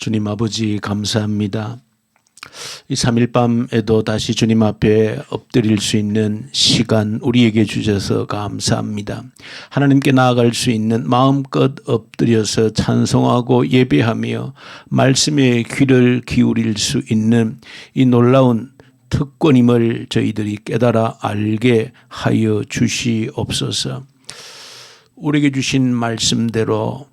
주님 아버지 감사합니다. 이 3일 밤에도 다시 주님 앞에 엎드릴 수 있는 시간 우리에게 주셔서 감사합니다. 하나님께 나아갈 수 있는 마음껏 엎드려서 찬송하고 예배하며 말씀에 귀를 기울일 수 있는 이 놀라운 특권임을 저희들이 깨달아 알게 하여 주시옵소서. 우리에게 주신 말씀대로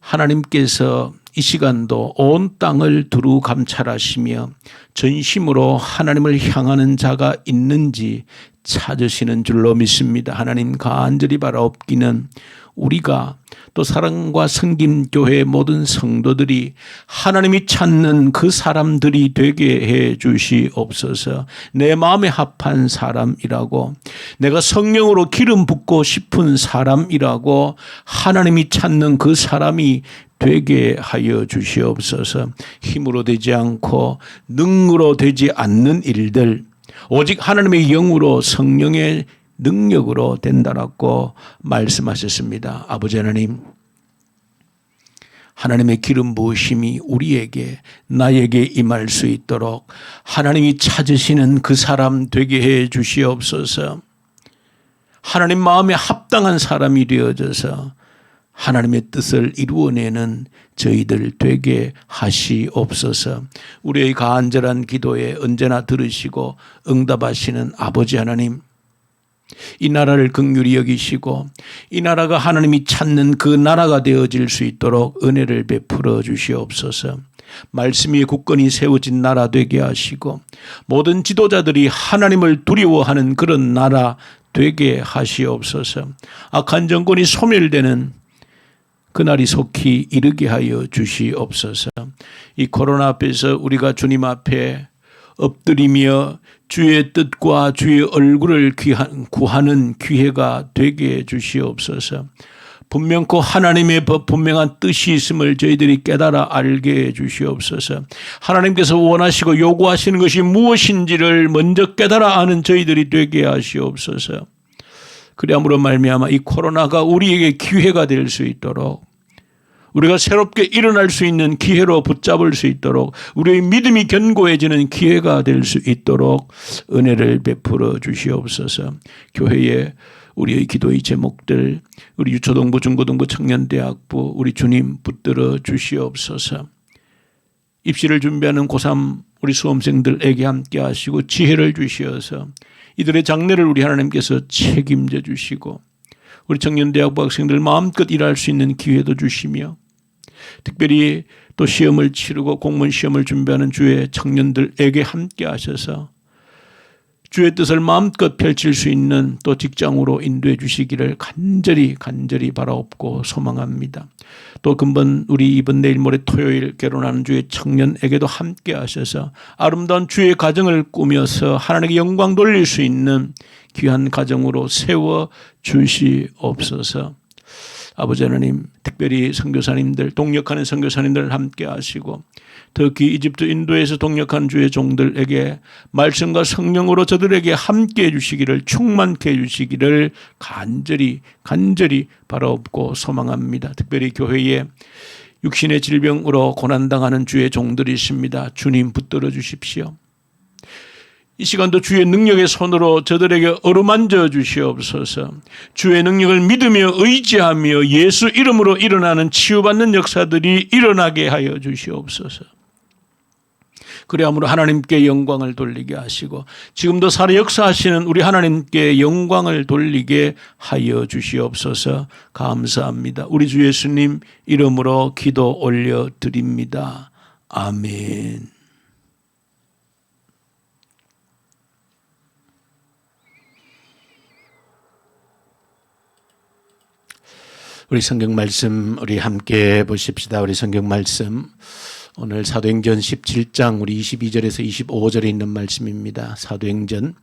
하나님께서 이 시간도 온 땅을 두루 감찰하시며 전심으로 하나님을 향하는 자가 있는지 찾으시는 줄로 믿습니다. 하나님 간절히 바라옵기는 우리가 또 사랑과 성김 교회 모든 성도들이 하나님이 찾는 그 사람들이 되게 해 주시옵소서. 내 마음에 합한 사람이라고 내가 성령으로 기름 붓고 싶은 사람이라고 하나님이 찾는 그 사람이 되게 하여 주시옵소서. 힘으로 되지 않고 능으로 되지 않는 일들 오직 하나님의 영으로 성령의 능력으로 된다라고 말씀하셨습니다. 아버지 하나님, 하나님의 기름 부으심이 우리에게 나에게 임할 수 있도록 하나님이 찾으시는 그 사람 되게 해 주시옵소서. 하나님 마음에 합당한 사람이 되어져서 하나님의 뜻을 이루어내는 저희들 되게 하시옵소서. 우리의 간절한 기도에 언제나 들으시고 응답하시는 아버지 하나님, 이 나라를 극률히 여기시고 이 나라가 하나님이 찾는 그 나라가 되어질 수 있도록 은혜를 베풀어 주시옵소서. 말씀이 굳건히 세워진 나라 되게 하시고 모든 지도자들이 하나님을 두려워하는 그런 나라 되게 하시옵소서. 악한 정권이 소멸되는 그날이 속히 이르게 하여 주시옵소서. 이 코로나 앞에서 우리가 주님 앞에 엎드리며 주의 뜻과 주의 얼굴을 구하는 기회가 되게 주시옵소서. 분명코 하나님의 분명한 뜻이 있음을 저희들이 깨달아 알게 해 주시옵소서. 하나님께서 원하시고 요구하시는 것이 무엇인지를 먼저 깨달아 아는 저희들이 되게 하시옵소서. 그리함으로 말미암아 이 코로나가 우리에게 기회가 될 수 있도록 우리가 새롭게 일어날 수 있는 기회로 붙잡을 수 있도록 우리의 믿음이 견고해지는 기회가 될 수 있도록 은혜를 베풀어 주시옵소서. 교회에 우리의 기도의 제목들, 우리 유초동부, 중고등부, 청년대학부, 우리 주님 붙들어 주시옵소서. 입시를 준비하는 고3 우리 수험생들에게 함께 하시고 지혜를 주시어서 이들의 장래를 우리 하나님께서 책임져 주시고 우리 청년대학부 학생들 마음껏 일할 수 있는 기회도 주시며 특별히 또 시험을 치르고 공무원 시험을 준비하는 주의 청년들에게 함께 하셔서 주의 뜻을 마음껏 펼칠 수 있는 또 직장으로 인도해 주시기를 간절히 간절히 바라옵고 소망합니다. 또 근본 우리 이번 내일 모레 토요일 결혼하는 주의 청년에게도 함께 하셔서 아름다운 주의 가정을 꾸며서 하나님께 영광 돌릴 수 있는 귀한 가정으로 세워 주시옵소서. 아버지 하나님 특별히 선교사님들 동역하는 선교사님들 함께 하시고 특히 이집트 인도에서 동역한 주의 종들에게 말씀과 성령으로 저들에게 함께 해 주시기를 충만케 해 주시기를 간절히 간절히 바라옵고 소망합니다. 특별히 교회에 육신의 질병으로 고난당하는 주의 종들이 있습니다. 주님 붙들어 주십시오. 이 시간도 주의 능력의 손으로 저들에게 어루만져 주시옵소서. 주의 능력을 믿으며 의지하며 예수 이름으로 일어나는 치유받는 역사들이 일어나게 하여 주시옵소서. 그래야므로 하나님께 영광을 돌리게 하시고 지금도 살아 역사하시는 우리 하나님께 영광을 돌리게 하여 주시옵소서 감사합니다. 우리 주 예수님 이름으로 기도 올려 드립니다. 아멘. 우리 성경 말씀 우리 함께 보십시다. 우리 성경 말씀 오늘 사도행전 17장 우리 22절에서 25절에 있는 말씀입니다. 사도행전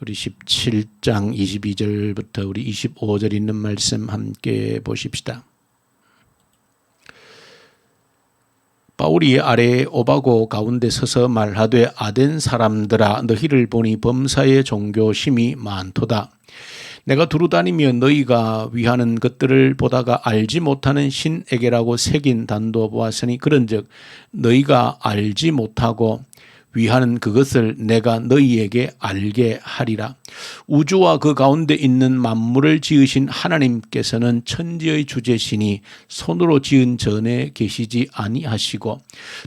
우리 17장 22절부터 우리 25절 있는 말씀 함께 보십시다. 바울이 아래 오바고 가운데 서서 말하되 아덴 사람들아 너희를 보니 범사의 종교심이 많도다. 내가 두루다니며 너희가 위하는 것들을 보다가 알지 못하는 신에게라고 새긴 단도 보았으니 그런즉 너희가 알지 못하고 위하는 그것을 내가 너희에게 알게 하리라. 우주와 그 가운데 있는 만물을 지으신 하나님께서는 천지의 주제시니 손으로 지은 전에 계시지 아니하시고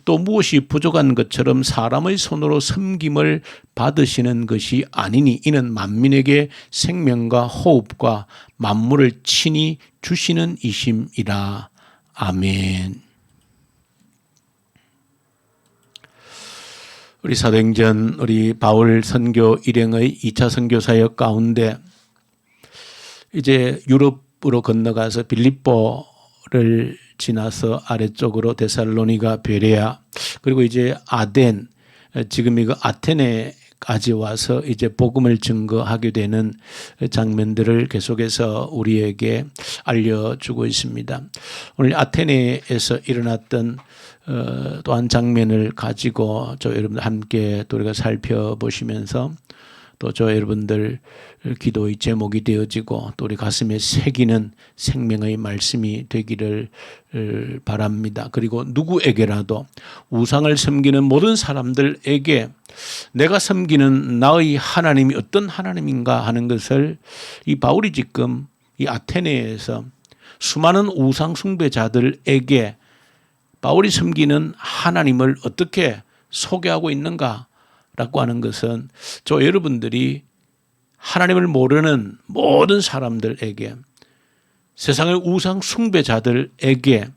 또 무엇이 부족한 것처럼 사람의 손으로 섬김을 받으시는 것이 아니니 이는 만민에게 생명과 호흡과 만물을 친히 주시는 이심이라. 아멘. 우리 사도행전 우리 바울 선교 일행의 2차 선교 사역 가운데 이제 유럽으로 건너가서 빌립보를 지나서 아래쪽으로 데살로니가 베레아 그리고 이제 아덴 지금 이거 아테네 까지 와서 이제 복음을 증거하게 되는 장면들을 계속해서 우리에게 알려주고 있습니다. 오늘 아테네에서 일어났던 어, 또한 장면을 가지고 저 여러분들 함께 또 우리가 살펴보시면서 또 저 여러분들 기도의 제목이 되어지고 또 우리 가슴에 새기는 생명의 말씀이 되기를 바랍니다. 그리고 누구에게라도 우상을 섬기는 모든 사람들에게 내가 섬기는 나의 하나님이 어떤 하나님인가 하는 것을 이 바울이 지금 이 아테네에서 수많은 우상 숭배자들에게 바울이 섬기는 하나님을 어떻게 소개하고 있는가 라고 하는 것은 저 여러분들이 하나님을 모르는 모든 사람들에게 세상의 우상 숭배자들에게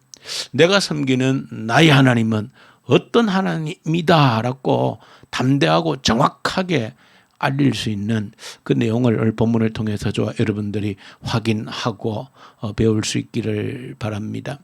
내가 섬기는 나의 하나님은 어떤 하나님이다라고 담대하고 정확하게 알릴 수 있는 그 내용을 본문을 통해서 저와 여러분들이 확인하고 어, 배울 수 있기를 바랍니다.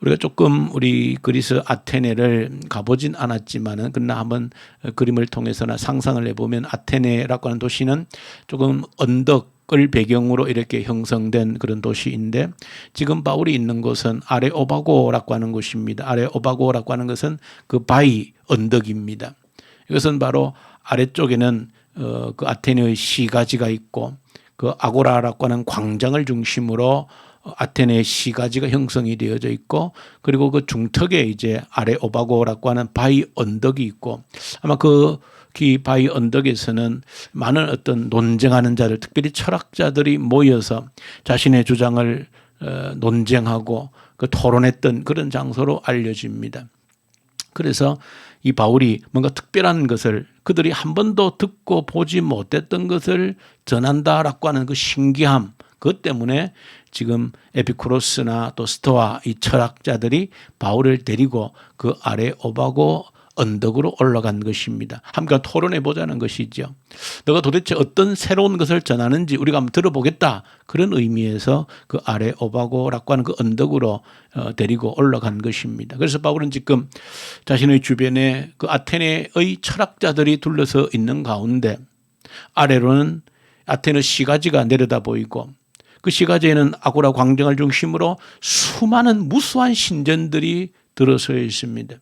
우리가 조금 우리 그리스 아테네를 가보진 않았지만은 그러나 한번 그림을 통해서나 상상을 해보면 아테네라고 하는 도시는 조금 언덕 을 배경으로 이렇게 형성된 그런 도시인데 지금 바울이 있는 곳은 아레 오바고라고 하는 곳입니다. 아레 오바고라고 하는 것은 그 바위 언덕입니다. 이것은 바로 아래쪽에는 어, 그 아테네의 시가지가 있고 그 아고라라고 하는 광장을 중심으로 아테네 시가지가 형성이 되어져 있고 그리고 그 중턱에 이제 아래 오바고라고 하는 바위 언덕이 있고 아마 그 바위 언덕에서는 많은 어떤 논쟁하는 자들 특별히 철학자들이 모여서 자신의 주장을 어, 논쟁하고 그 토론했던 그런 장소로 알려집니다. 그래서 이 바울이 뭔가 특별한 것을 그들이 한 번도 듣고 보지 못했던 것을 전한다라고 하는 그 신기함, 그것 때문에 지금 에피쿠로스나 또 스토아 이 철학자들이 바울을 데리고 그 아래 오바고 언덕으로 올라간 것입니다. 함께 토론해 보자는 것이죠. 너가 도대체 어떤 새로운 것을 전하는지 우리가 한번 들어보겠다. 그런 의미에서 그 아래 오바고라고 하는 그 언덕으로 어, 데리고 올라간 것입니다. 그래서 바울은 지금 자신의 주변에 그 아테네의 철학자들이 둘러서 있는 가운데 아래로는 아테네 시가지가 내려다 보이고 그 시가지에는 아고라 광장을 중심으로 수많은 무수한 신전들이 들어서 있습니다.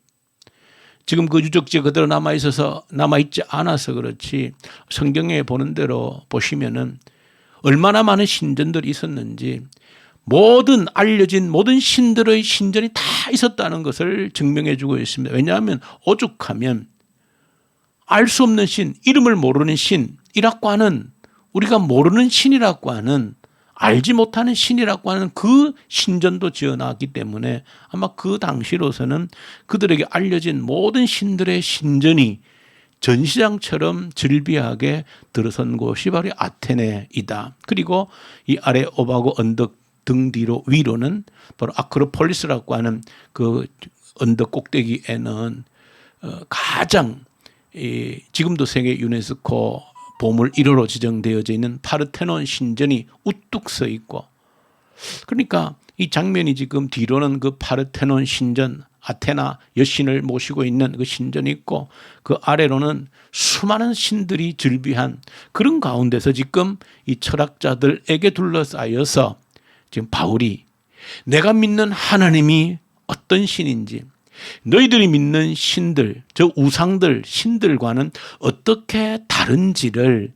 지금 그 유적지 그대로 남아 있어서 남아 있지 않아서 그렇지 성경에 보는 대로 보시면은 얼마나 많은 신전들이 있었는지 모든 알려진 모든 신들의 신전이 다 있었다는 것을 증명해 주고 있습니다. 왜냐하면 오죽하면 알 수 없는 신, 이름을 모르는 신 이라고 하는 우리가 모르는 신이라고 하는 알지 못하는 신이라고 하는 그 신전도 지어놨기 때문에 아마 그 당시로서는 그들에게 알려진 모든 신들의 신전이 전시장처럼 즐비하게 들어선 곳이 바로 아테네이다. 그리고 이 아래 오바고 언덕 등 뒤로 위로는 바로 아크로폴리스라고 하는 그 언덕 꼭대기에는 어, 가장 지금도 세계 유네스코 보물 1호로 지정되어져 있는 파르테논 신전이 우뚝 서 있고 그러니까 이 장면이 지금 뒤로는 그 파르테논 신전 아테나 여신을 모시고 있는 그 신전이 있고 그 아래로는 수많은 신들이 즐비한 그런 가운데서 지금 이 철학자들에게 둘러싸여서 지금 바울이 내가 믿는 하나님이 어떤 신인지 너희들이 믿는 신들, 저 우상들, 신들과는 어떻게 다른지를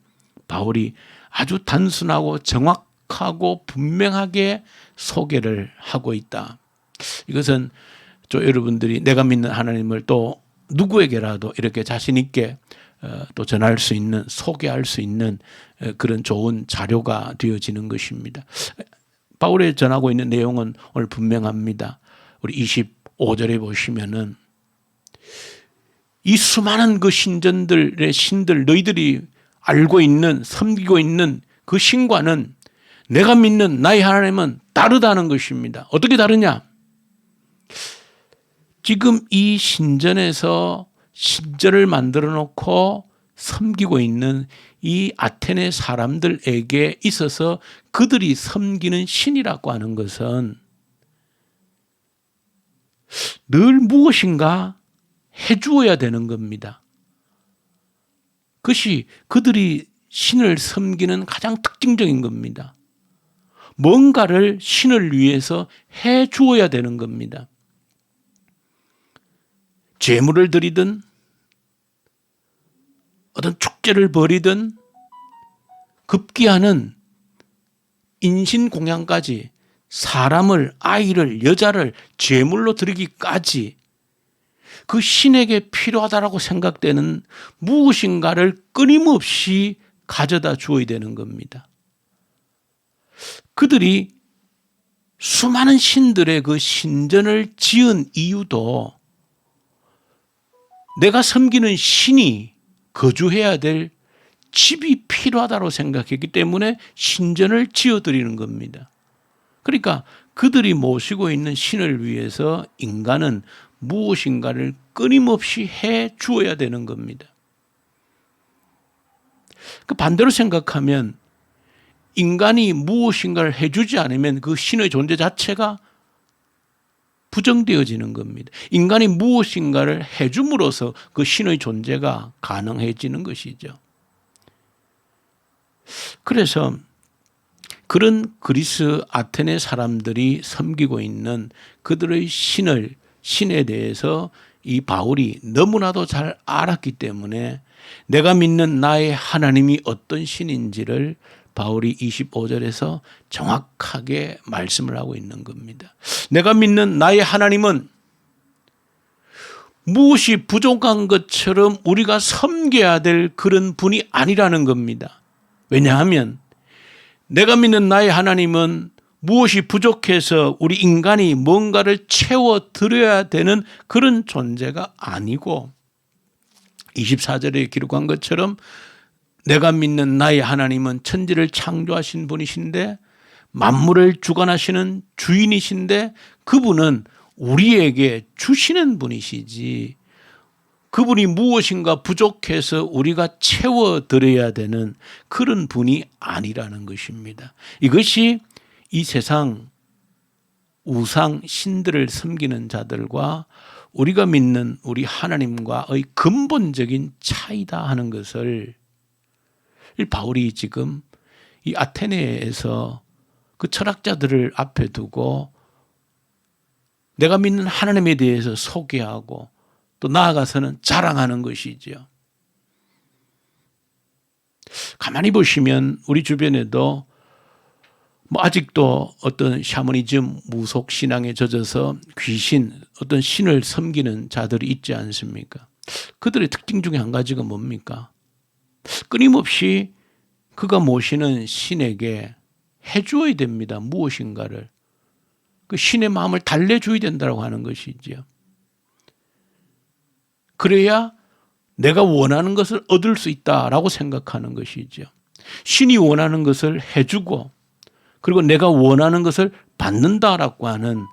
바울이 아주 단순하고 정확하고 분명하게 소개를 하고 있다. 이것은 저 여러분들이 내가 믿는 하나님을 또 누구에게라도 이렇게 자신 있게 어, 또 전할 수 있는 소개할 수 있는 어, 그런 좋은 자료가 되어지는 것입니다. 바울이 전하고 있는 내용은 오늘 분명합니다. 우리 25절에 보시면은 이 수많은 그 신전들의 신들 너희들이 알고 있는 섬기고 있는 그 신과는 내가 믿는 나의 하나님은 다르다는 것입니다. 어떻게 다르냐? 지금 이 신전에서 신전을 만들어 놓고 섬기고 있는 이 아테네 사람들에게 있어서 그들이 섬기는 신이라고 하는 것은 늘 무엇인가 해주어야 되는 겁니다. 그것이 그들이 신을 섬기는 가장 특징적인 겁니다. 뭔가를 신을 위해서 해 주어야 되는 겁니다. 재물을 드리든 어떤 축제를 벌이든 급기야는 인신 공양까지 사람을, 아이를, 여자를 제물로 드리기까지 그 신에게 필요하다라고 생각되는 무엇인가를 끊임없이 가져다 주어야 되는 겁니다. 그들이 수많은 신들의 그 신전을 지은 이유도 내가 섬기는 신이 거주해야 될 집이 필요하다고 생각했기 때문에 신전을 지어드리는 겁니다. 그러니까 그들이 모시고 있는 신을 위해서 인간은 무엇인가를 끊임없이 해 주어야 되는 겁니다. 그 반대로 생각하면 인간이 무엇인가를 해주지 않으면 그 신의 존재 자체가 부정되어지는 겁니다. 인간이 무엇인가를 해줌으로써 그 신의 존재가 가능해지는 것이죠. 그래서 그런 그리스 아테네 사람들이 섬기고 있는 그들의 신을 신에 대해서 이 바울이 너무나도 잘 알았기 때문에 내가 믿는 나의 하나님이 어떤 신인지를 바울이 25절에서 정확하게 말씀을 하고 있는 겁니다. 내가 믿는 나의 하나님은 무엇이 부족한 것처럼 우리가 섬겨야 될 그런 분이 아니라는 겁니다. 왜냐하면 내가 믿는 나의 하나님은 무엇이 부족해서 우리 인간이 뭔가를 채워 드려야 되는 그런 존재가 아니고 24절에 기록한 것처럼 내가 믿는 나의 하나님은 천지를 창조하신 분이신데 만물을 주관하시는 주인이신데 그분은 우리에게 주시는 분이시지 그분이 무엇인가 부족해서 우리가 채워드려야 되는 그런 분이 아니라는 것입니다. 이것이 이 세상 우상 신들을 섬기는 자들과 우리가 믿는 우리 하나님과의 근본적인 차이다 하는 것을 바울이 지금 이 아테네에서 그 철학자들을 앞에 두고 내가 믿는 하나님에 대해서 소개하고 또 나아가서는 자랑하는 것이죠. 가만히 보시면 우리 주변에도 뭐 아직도 어떤 샤머니즘 무속 신앙에 젖어서 귀신 어떤 신을 섬기는 자들이 있지 않습니까? 그들의 특징 중에 한 가지가 뭡니까? 끊임없이 그가 모시는 신에게 해주어야 됩니다. 무엇인가를. 그 신의 마음을 달래줘야 된다고 하는 것이지요. 그래야 내가 원하는 것을 얻을 수 있다라고 생각하는 것이죠. 신이 원하는 것을 해주고 그리고 내가 원하는 것을 받는다라고 하는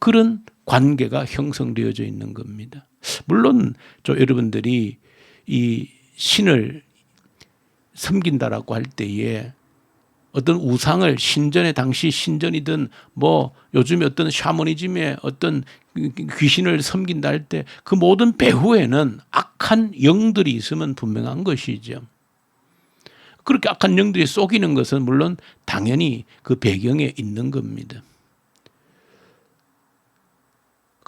그런 관계가 형성되어져 있는 겁니다. 물론 저 여러분들이 이 신을 섬긴다라고 할 때에 어떤 우상을 신전의 당시 신전이든 뭐 요즘에 어떤 샤머니즘의 어떤 귀신을 섬긴다 할 때 그 모든 배후에는 악한 영들이 있으면 분명한 것이죠. 그렇게 악한 영들이 속이는 것은 물론 당연히 그 배경에 있는 겁니다.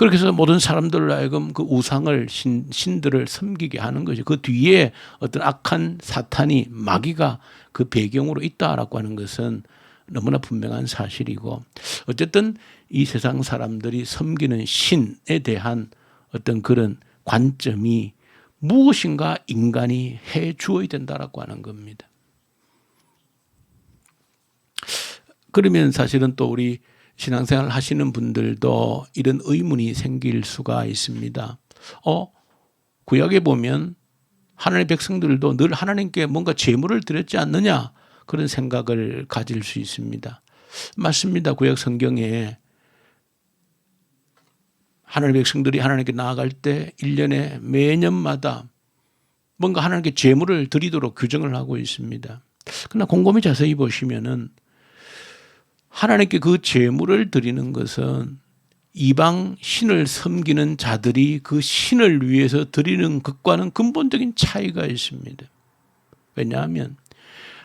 그렇게 해서 모든 사람들로 하여금 그 우상을 신, 신들을 섬기게 하는 거죠. 그 뒤에 어떤 악한 사탄이 마귀가 그 배경으로 있다라고 하는 것은 너무나 분명한 사실이고 어쨌든 이 세상 사람들이 섬기는 신에 대한 어떤 그런 관점이 무엇인가 인간이 해 주어야 된다라고 하는 겁니다. 그러면 사실은 또 우리 신앙생활 하시는 분들도 이런 의문이 생길 수가 있습니다. 어, 구약에 보면 하나님의 백성들도 늘 하나님께 뭔가 제물을 드렸지 않느냐 그런 생각을 가질 수 있습니다. 맞습니다. 구약 성경에 하나님의 백성들이 하나님께 나아갈 때 1년에 매년마다 뭔가 하나님께 제물을 드리도록 규정을 하고 있습니다. 그러나 곰곰이 자세히 보시면은 하나님께 그 제물을 드리는 것은 이방 신을 섬기는 자들이 그 신을 위해서 드리는 것과는 근본적인 차이가 있습니다. 왜냐하면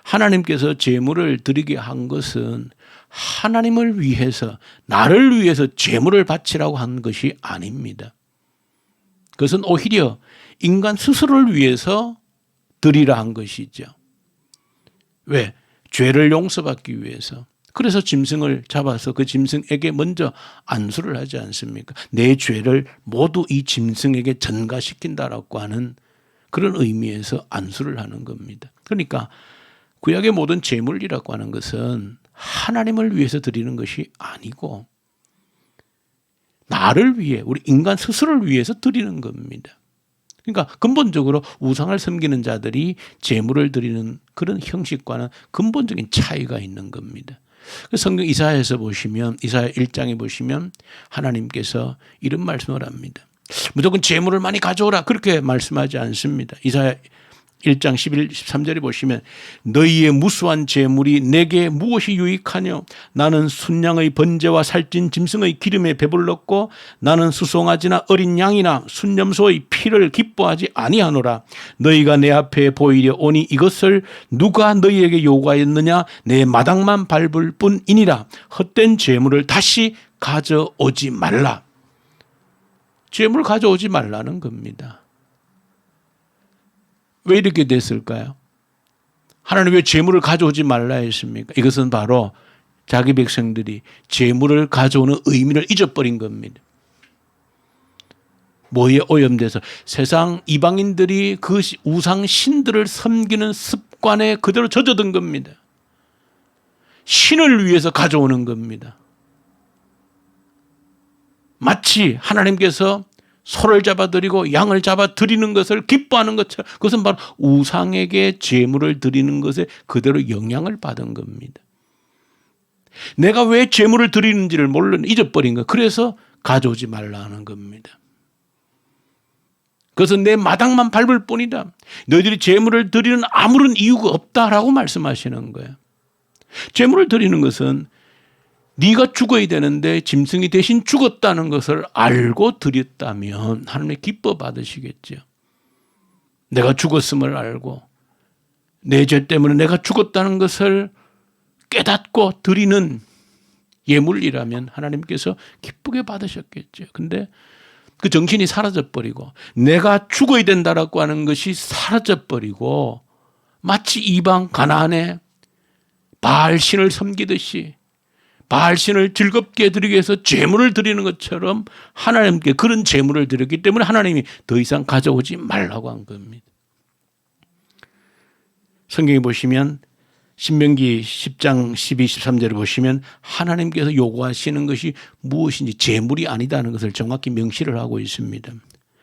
하나님께서 제물을 드리게 한 것은 하나님을 위해서 나를 위해서 제물을 바치라고 한 것이 아닙니다. 그것은 오히려 인간 스스로를 위해서 드리라 한 것이죠. 왜? 죄를 용서받기 위해서. 그래서 짐승을 잡아서 그 짐승에게 먼저 안수를 하지 않습니까? 내 죄를 모두 이 짐승에게 전가시킨다라고 하는 그런 의미에서 안수를 하는 겁니다. 그러니까 구약의 모든 제물이라고 하는 것은 하나님을 위해서 드리는 것이 아니고 나를 위해 우리 인간 스스로를 위해서 드리는 겁니다. 그러니까 근본적으로 우상을 섬기는 자들이 제물을 드리는 그런 형식과는 근본적인 차이가 있는 겁니다. 그 성경 이사야에서 보시면 이사야 1장에 보시면 하나님께서 이런 말씀을 합니다. 무조건 재물을 많이 가져오라 그렇게 말씀하지 않습니다. 이사야 1장 11, 13절에 보시면 너희의 무수한 재물이 내게 무엇이 유익하뇨? 나는 순양의 번제와 살찐 짐승의 기름에 배불렀고 나는 수송아지나 어린 양이나 순염소의 피를 기뻐하지 아니하노라. 너희가 내 앞에 보이려 오니 이것을 누가 너희에게 요구하였느냐? 내 마당만 밟을 뿐이니라. 헛된 재물을 다시 가져오지 말라. 재물 가져오지 말라는 겁니다. 왜 이렇게 됐을까요? 하나님 왜 재물을 가져오지 말라 했습니까? 이것은 바로 자기 백성들이 재물을 가져오는 의미를 잊어버린 겁니다. 뭐에 오염돼서 세상 이방인들이 그 우상 신들을 섬기는 습관에 그대로 젖어든 겁니다. 신을 위해서 가져오는 겁니다. 마치 하나님께서 소를 잡아드리고 양을 잡아드리는 것을 기뻐하는 것처럼 그것은 바로 우상에게 제물을 드리는 것에 그대로 영향을 받은 겁니다. 내가 왜 제물을 드리는지를 몰라 잊어버린 거. 그래서 가져오지 말라는 겁니다. 그것은 내 마당만 밟을 뿐이다. 너희들이 제물을 드리는 아무런 이유가 없다라고 말씀하시는 거예요. 제물을 드리는 것은 네가 죽어야 되는데 짐승이 대신 죽었다는 것을 알고 드렸다면 하나님 기뻐 받으시겠죠. 내가 죽었음을 알고 내 죄 때문에 내가 죽었다는 것을 깨닫고 드리는 예물이라면 하나님께서 기쁘게 받으셨겠죠. 근데 그 정신이 사라져 버리고 내가 죽어야 된다라고 하는 것이 사라져 버리고 마치 이방 가나안에 바알 신을 섬기듯이 바알신을 즐겁게 드리기 위해서 제물을 드리는 것처럼 하나님께 그런 제물을 드렸기 때문에 하나님이 더 이상 가져오지 말라고 한 겁니다. 성경에 보시면 신명기 10장 12, 13절을 보시면 하나님께서 요구하시는 것이 무엇인지 제물이 아니다는 것을 정확히 명시를 하고 있습니다.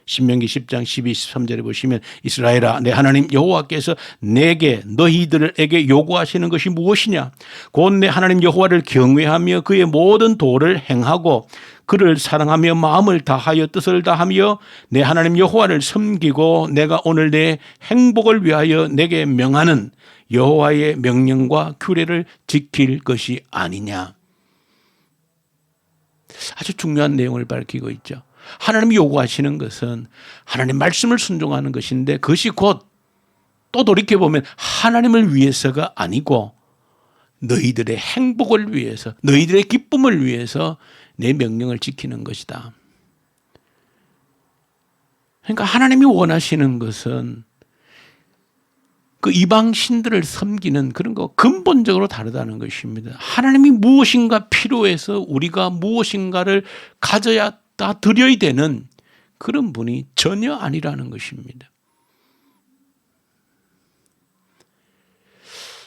신명기 10장 12, 13절에 보시면 이스라엘아 내 하나님 여호와께서 내게 너희들에게 요구하시는 것이 무엇이냐 곧 내 하나님 여호와를 경외하며 그의 모든 도를 행하고 그를 사랑하며 마음을 다하여 뜻을 다하며 내 하나님 여호와를 섬기고 내가 오늘 내 행복을 위하여 내게 명하는 여호와의 명령과 규례를 지킬 것이 아니냐 아주 중요한 내용을 밝히고 있죠. 하나님이 요구하시는 것은 하나님 말씀을 순종하는 것인데 그것이 곧 또 돌이켜보면 하나님을 위해서가 아니고 너희들의 행복을 위해서, 너희들의 기쁨을 위해서 내 명령을 지키는 것이다. 그러니까 하나님이 원하시는 것은 그 이방 신들을 섬기는 그런 거 근본적으로 다르다는 것입니다. 하나님이 무엇인가 필요해서 우리가 무엇인가를 가져야 다 드려야 되는 그런 분이 전혀 아니라는 것입니다.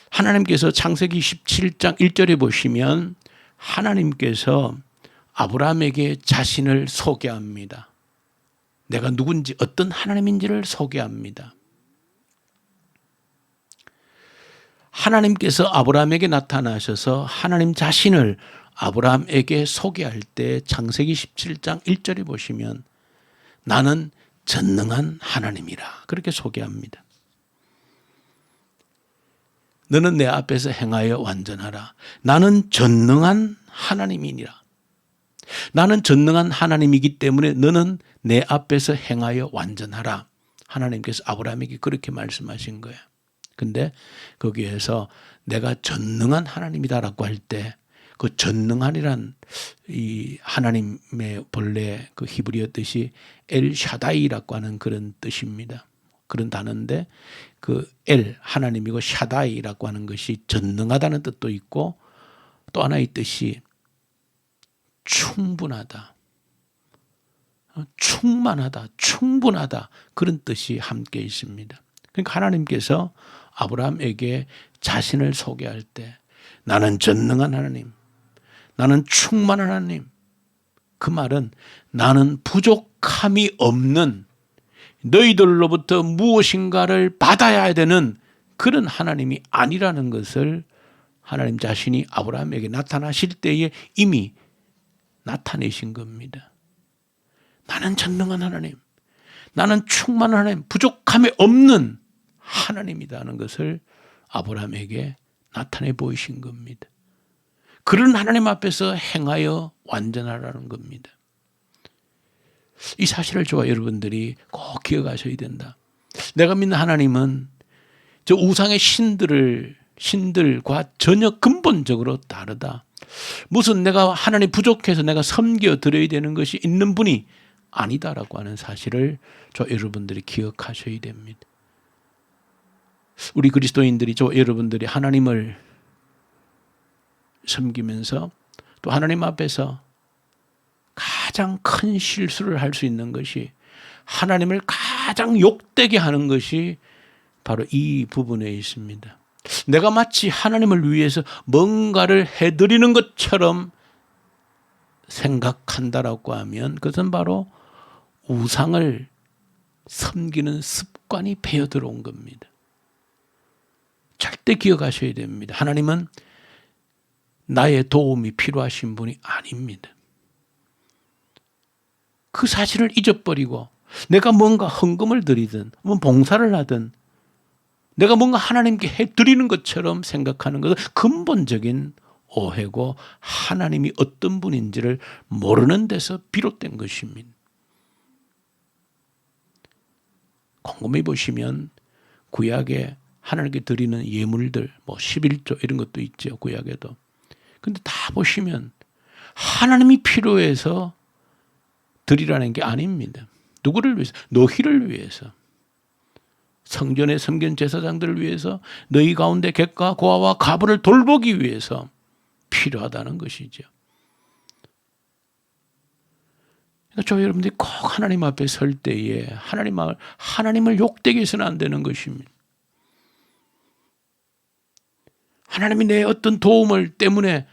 하나님께서 창세기 17장 1절에 보시면 하나님께서 아브라함에게 자신을 소개합니다. 내가 누군지 어떤 하나님인지를 소개합니다. 하나님께서 아브라함에게 나타나셔서 하나님 자신을 아브라함에게 소개할 때 창세기 17장 1절에 보시면 나는 전능한 하나님이라 그렇게 소개합니다. 너는 내 앞에서 행하여 완전하라. 나는 전능한 하나님이니라. 나는 전능한 하나님이기 때문에 너는 내 앞에서 행하여 완전하라. 하나님께서 아브라함에게 그렇게 말씀하신 거야. 근데 거기에서 내가 전능한 하나님이다라고 할 때 그 전능한이란 이 하나님의 본래 그 히브리어 뜻이 엘 샤다이라고 하는 그런 뜻입니다. 그런 단어인데 그 엘 하나님이고 샤다이라고 하는 것이 전능하다는 뜻도 있고 또 하나의 뜻이 충분하다. 어, 충만하다, 충분하다 그런 뜻이 함께 있습니다. 그러니까 하나님께서 아브라함에게 자신을 소개할 때 나는 전능한 하나님, 나는 충만한 하나님. 그 말은 나는 부족함이 없는 너희들로부터 무엇인가를 받아야 되는 그런 하나님이 아니라는 것을 하나님 자신이 아브라함에게 나타나실 때에 이미 나타내신 겁니다. 나는 전능한 하나님, 나는 충만한 하나님, 부족함이 없는 하나님이다는 것을 아브라함에게 나타내 보이신 겁니다. 그런 하나님 앞에서 행하여 완전하라는 겁니다. 이 사실을 저와 여러분들이 꼭 기억하셔야 된다. 내가 믿는 하나님은 저 우상의 신들을 신들과 전혀 근본적으로 다르다. 무슨 내가 하나님 부족해서 내가 섬겨 드려야 되는 것이 있는 분이 아니다라고 하는 사실을 저 여러분들이 기억하셔야 됩니다. 우리 그리스도인들이 저 여러분들이 하나님을 섬기면서 또 하나님 앞에서 가장 큰 실수를 할 수 있는 것이 하나님을 가장 욕되게 하는 것이 바로 이 부분에 있습니다. 내가 마치 하나님을 위해서 뭔가를 해드리는 것처럼 생각한다라고 하면 그것은 바로 우상을 섬기는 습관이 배어 들어온 겁니다. 절대 기억하셔야 됩니다. 하나님은 나의 도움이 필요하신 분이 아닙니다. 그 사실을 잊어버리고 내가 뭔가 헌금을 드리든 뭐 봉사를 하든 내가 뭔가 하나님께 해 드리는 것처럼 생각하는 것은 근본적인 오해고 하나님이 어떤 분인지를 모르는 데서 비롯된 것입니다. 곰곰이 보시면 구약에 하나님께 드리는 예물들 뭐 11조 이런 것도 있죠. 구약에도. 근데 다 보시면 하나님이 필요해서 드리라는 게 아닙니다. 누구를 위해서? 너희를 위해서. 성전의 섬견 제사장들을 위해서 너희 가운데 객과 고아와 가부를 돌보기 위해서 필요하다는 것이죠. 그러니까 저 여러분들이 꼭 하나님 앞에 설 때에 하나님 을 하나님을 욕되게 해서는 안 되는 것입니다. 하나님이 내 어떤 도움을 때문에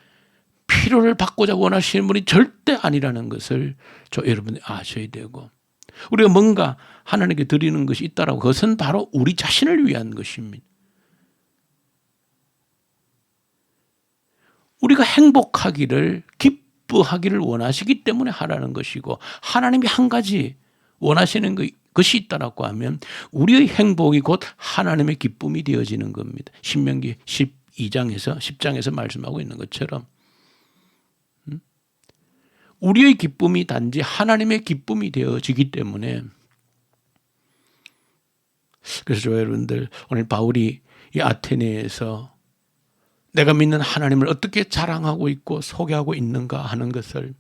필요를 받고자 원하시는 분이 절대 아니라는 것을 저 여러분이 아셔야 되고 우리가 뭔가 하나님께 드리는 것이 있다라고 그것은 바로 우리 자신을 위한 것입니다. 우리가 행복하기를 기뻐하기를 원하시기 때문에 하라는 것이고 하나님이 한 가지 원하시는 것이 있다라고 하면 우리의 행복이 곧 하나님의 기쁨이 되어지는 겁니다. 신명기 12장에서 10장에서 말씀하고 있는 것처럼 우리의 기쁨이 단지 하나님의 기쁨이 되어지기 때문에 그래서 여러분들 오늘 바울이 이 아테네에서 내가 믿는 하나님을 어떻게 자랑하고 있고 소개하고 있는가 하는 것을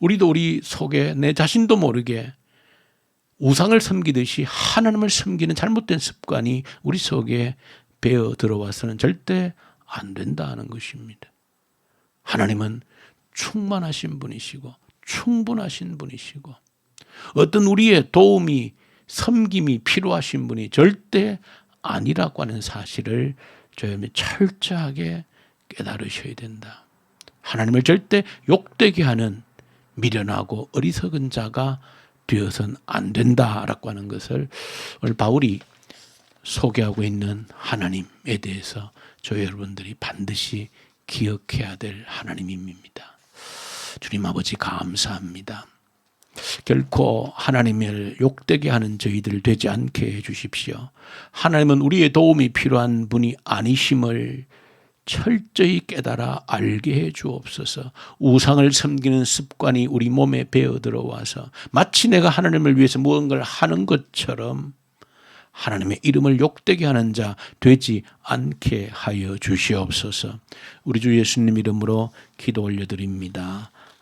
우리도 우리 속에 내 자신도 모르게 우상을 섬기듯이 하나님을 섬기는 잘못된 습관이 우리 속에 배어 들어와서는 절대 안 된다는 것입니다. 하나님은 충만하신 분이시고 충분하신 분이시고 어떤 우리의 도움이 섬김이 필요하신 분이 절대 아니라고 하는 사실을 저희는 철저하게 깨달으셔야 된다. 하나님을 절대 욕되게 하는 미련하고 어리석은 자가 되어서는 안 된다라고 하는 것을 오늘 바울이 소개하고 있는 하나님에 대해서 저희 여러분들이 반드시 기억해야 될 하나님입니다. 주님 아버지 감사합니다. 결코 하나님을 욕되게 하는 저희들 되지 않게 해 주십시오. 하나님은 우리의 도움이 필요한 분이 아니심을 철저히 깨달아 알게 해 주옵소서. 우상을 섬기는 습관이 우리 몸에 배어 들어와서 마치 내가 하나님을 위해서 무언가를 하는 것처럼 하나님의 이름을 욕되게 하는 자 되지 않게 하여 주시옵소서. 우리 주 예수님 이름으로 기도 올려드립니다.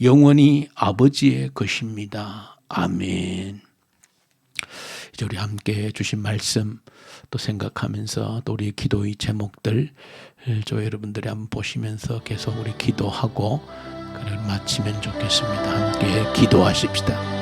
영원히 아버지의 것입니다. 아멘. 이제 우리 함께 주신 말씀 또 생각하면서 또 우리 기도의 제목들 저 여러분들이 한번 보시면서 계속 우리 기도하고 그를 마치면 좋겠습니다. 함께 기도하십시다.